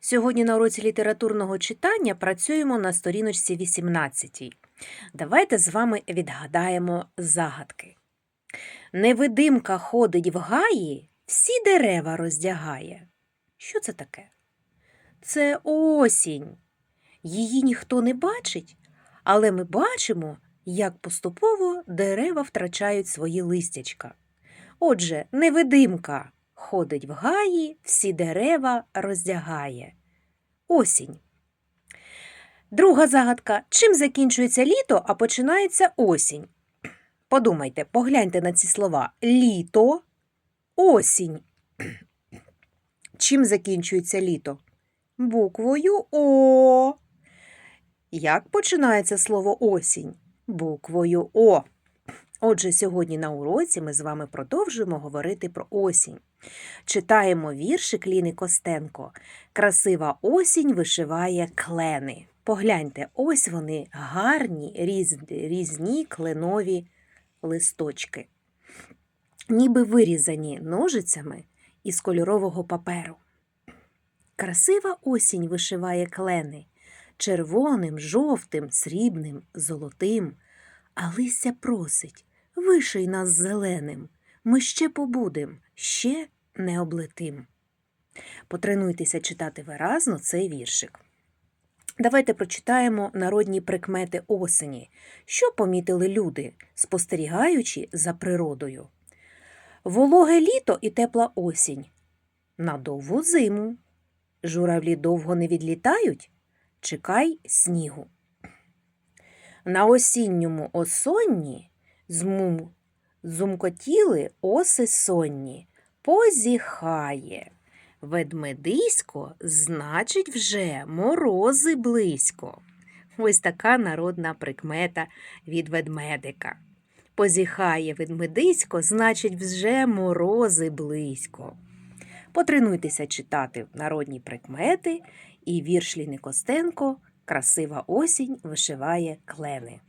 Сьогодні на уроці літературного читання працюємо на сторіночці 18. Давайте з вами відгадаємо загадки. Невидимка ходить в гаї, всі дерева роздягає. Що це таке? Це осінь. Її ніхто не бачить, але ми бачимо, як поступово дерева втрачають свої листячка. Отже, невидимка ходить в гаї, всі дерева роздягає. Осінь. Друга загадка. Чим закінчується літо, а починається осінь? Подумайте, погляньте на ці слова. Літо, осінь. Чим закінчується літо? Буквою О. Як починається слово осінь? Буквою О. Отже, сьогодні на уроці ми з вами продовжуємо говорити про осінь. Читаємо віршик Ліни Костенко. Красива осінь вишиває клени. Погляньте, ось вони гарні, різ, різні кленові листочки, ніби вирізані ножицями із кольорового паперу. Красива осінь вишиває клени червоним, жовтим, срібним, золотим. А листя просить, виший нас зеленим, ми ще побудем, ще не облетим. Потренуйтеся читати виразно цей віршик. Давайте прочитаємо народні прикмети осені, що помітили люди, спостерігаючи за природою. Вологе літо і тепла осінь. На довгу зиму. Журавлі довго не відлітають. Чекай снігу. На осінньому осонні змум зумкотіли оси сонні, позіхає. Ведмедисько, значить, вже морози близько. Ось така народна прикмета від ведмедика. Позіхає ведмедисько, значить, вже морози близько. Потренуйтеся читати народні прикмети і вірш Ліни Костенко Красива осінь вишиває клени.